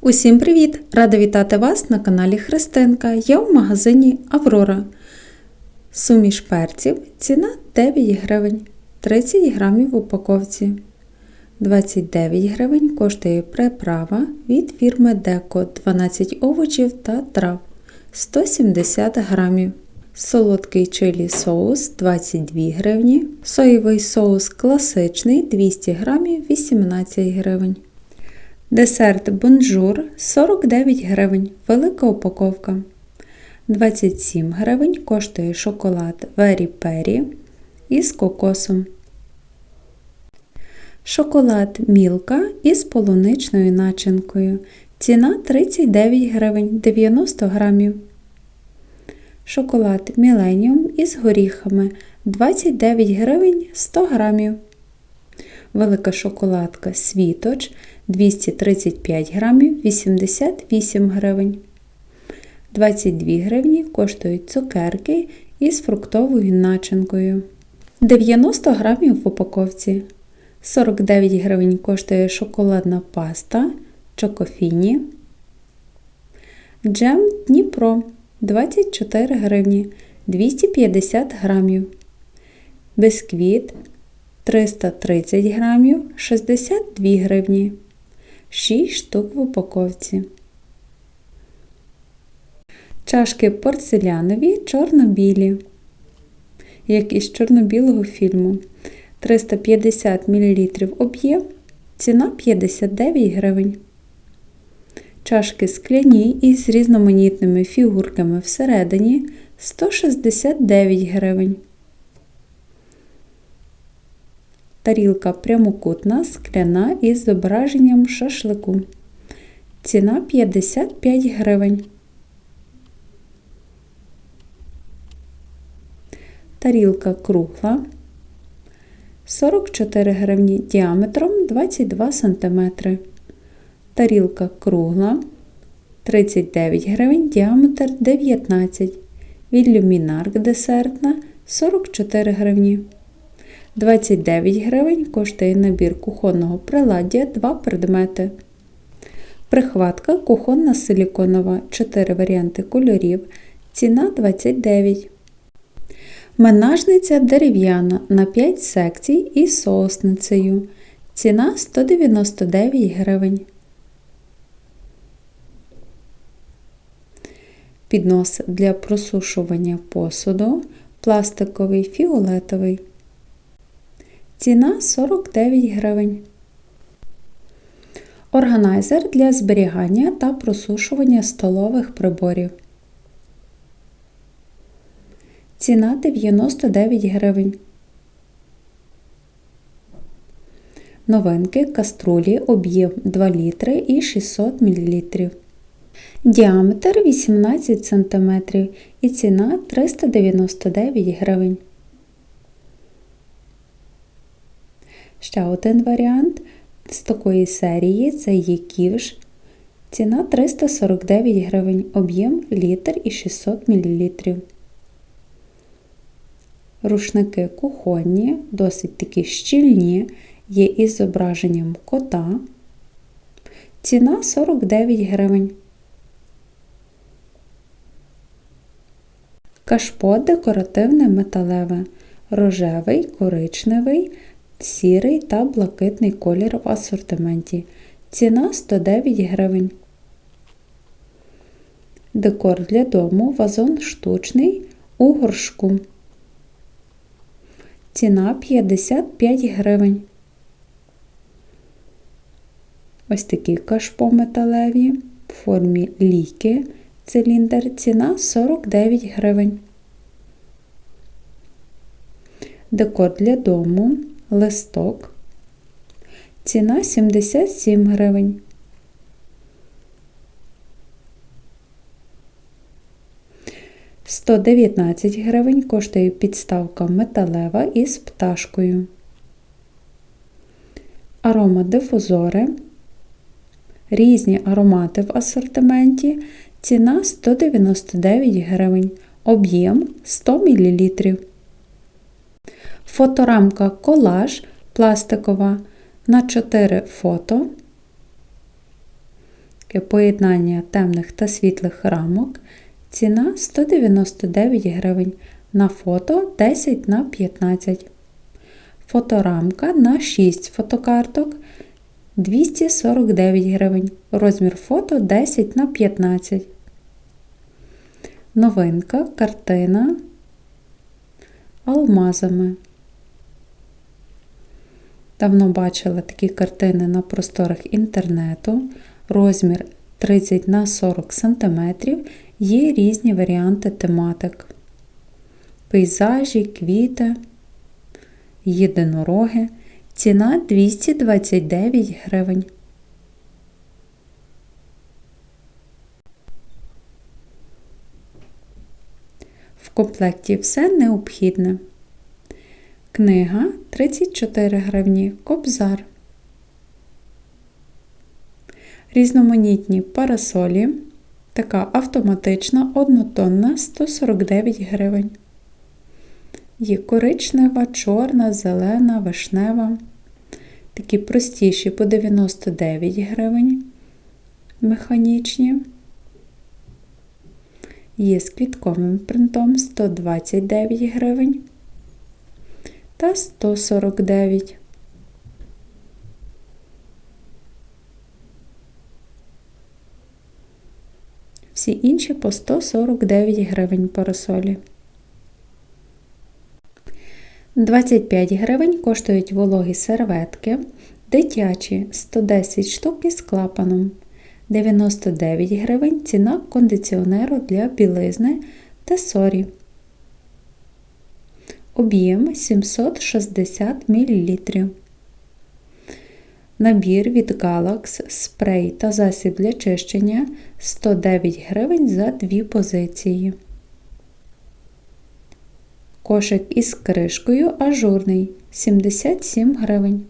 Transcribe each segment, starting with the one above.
Усім привіт! Рада вітати вас на каналі Христинка. Я в магазині Аврора. Суміш перців. Ціна 9 гривень. 30 грамів в упаковці. 29 гривень коштує приправа від фірми Деко 12 овочів та трав 170 грамів. Солодкий чилі соус 22 гривні. Соєвий соус класичний 200 грамів 18 гривень. Десерт бонжур 49 гривень, велика упаковка. 27 гривень коштує шоколад Вері Пері із кокосом. Шоколад Мілка із полуничною начинкою. Ціна 39 гривень 90 грамів. Шоколад Міленіум із горіхами 29 гривень 100 грамів. Велика шоколадка Світоч 235 грамів 88 гривень. 22 гривні коштують цукерки із фруктовою начинкою. 90 грамів в упаковці. 49 гривень коштує шоколадна паста Чокофіні. Джем Дніпро 24 гривні 250 грамів. Бисквіт 330 грамів 62 гривні. 6 штук в упаковці. Чашки порцелянові чорно-білі, як із чорно-білого фільму. 350 мл об'єм, ціна 59 гривень. Чашки скляні із різноманітними фігурками всередині 169 гривень. Тарілка прямокутна, скляна із зображенням шашлику. Ціна 55 гривень. Тарілка кругла 44 гривні діаметром 22 см. Тарілка кругла 39 гривень, діаметр 19 Від люмінарк десертна 44 гривні. 29 гривень коштує набір кухонного приладдя 2 предмети. Прихватка кухонна силіконова 4 варіанти кольорів. Ціна 29. Менажниця дерев'яна на 5 секцій із соусницею. Ціна 199 гривень. Піднос для просушування посуду. Пластиковий фіолетовий. Ціна 49 гривень. Органайзер для зберігання та просушування столових приборів. Ціна 99 гривень. Новинки каструлі об'єм 2 літри і 600 мл. Діаметр 18 см і ціна 399 гривень. Ще один варіант з такої серії це є ківш. Ціна 349 гривень, об'єм літр і 600 мл. Рушники кухонні, досить такі щільні, є із зображенням кота. Ціна 49 гривень. Кашпо декоративне металеве, рожевий, коричневий, сірий та блакитний колір в асортименті. Ціна 109 гривень. Декор для дому вазон штучний у горшку. Ціна 55 гривень. Ось такі кашпо металеві в формі ліки. Циліндр. Ціна 49 гривень. Декор для дому. Листок. Ціна 77 гривень. Сто дев'ятнадцять гривень коштує підставка металева із пташкою. Аромадифузори. Різні аромати в асортименті. Ціна 199 гривень. Об'єм 100 мл. Фоторамка колаж пластикова на 4 фото. Поєднання темних та світлих рамок. Ціна 199 гривень. На фото 10 на 15. Фоторамка на 6 фотокарток 249 гривень. Розмір фото 10 на 15. Новинка картина алмазами. Давно бачила такі картини на просторах інтернету. Розмір 30 на 40 см. Є різні варіанти тематик. Пейзажі, квіти, єдинороги. Ціна 229 гривень. В комплекті все необхідне. Книга 34 гривні. Кобзар. Різноманітні парасолі. Така автоматична, однотонна 149 гривень. Є коричнева, чорна, зелена, вишнева. Такі простіші по 99 гривень. Механічні. Є з квітковим принтом 129 гривень та 149. Всі інші по 149 гривень парасолі. 25 гривень коштують вологі серветки, дитячі 110 штук із клапаном. 99 гривень ціна кондиціонеру для білизни та сорі. Об'єм 760 мл. Набір від Galax спрей та засіб для чищення 109 гривень за дві позиції. Кошик із кришкою ажурний 77 гривень.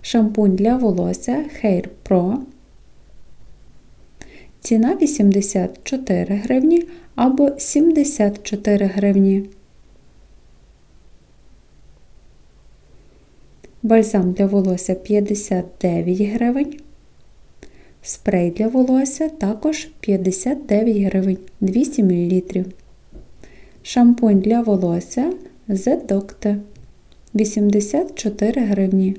Шампунь для волосся Hair Pro. Ціна 84 гривні або 74 гривні. Бальзам для волосся 59 гривень. Спрей для волосся також 59 гривень 200 мл. Шампунь для волосся The Doctor 84 гривні.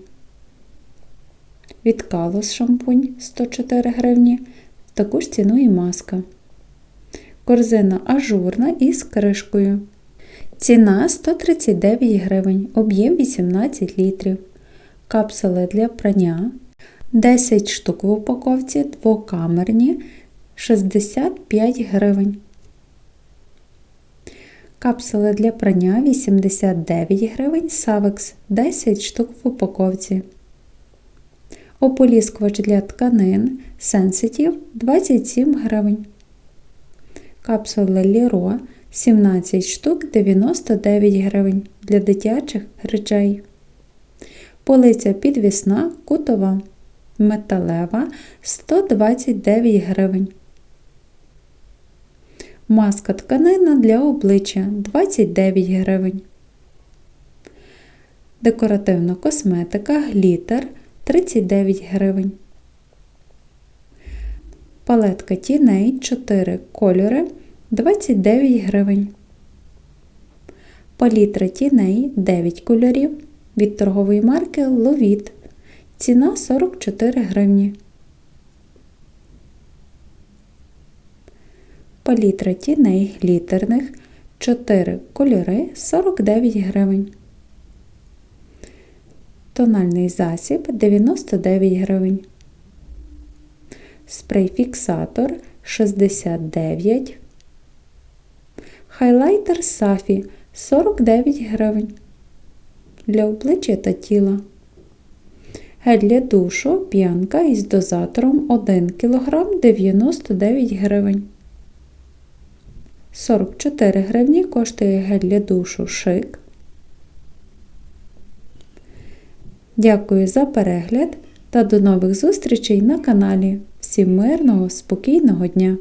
Від Калос шампунь 104 гривні. Таку ж ціну і маска. Корзина ажурна із кришкою. Ціна 139 гривень, об'єм 18 літрів. Капсули для прання 10 штук в упаковці, двокамерні 65 гривень. Капсули для прання 89 гривень, Савекс 10 штук в упаковці. Ополіскувач для тканин Sensitive 27 гривень. Капсули Ліро 17 штук 99 гривень для дитячих речей. Полиця підвісна кутова. Металева 129 гривень. Маска тканина для обличчя 29 гривень. Декоративна косметика глітер 39 гривень. Палетка тіней 4 кольори 29 гривень. Палітра тіней 9 кольорів від торгової марки Ловіт. Ціна 44 гривні. Палітра тіней глітерних 4 кольори 49 гривень. Тональний засіб 99 гривень. Спрей-фіксатор 69. Хайлайтер Сафі 49 гривень. Для обличчя та тіла. Гель для душу п'янка із дозатором 1 кг 99 гривень. 44 гривні коштує гель для душу шик. Дякую за перегляд та до нових зустрічей на каналі. Всім мирного, спокійного дня!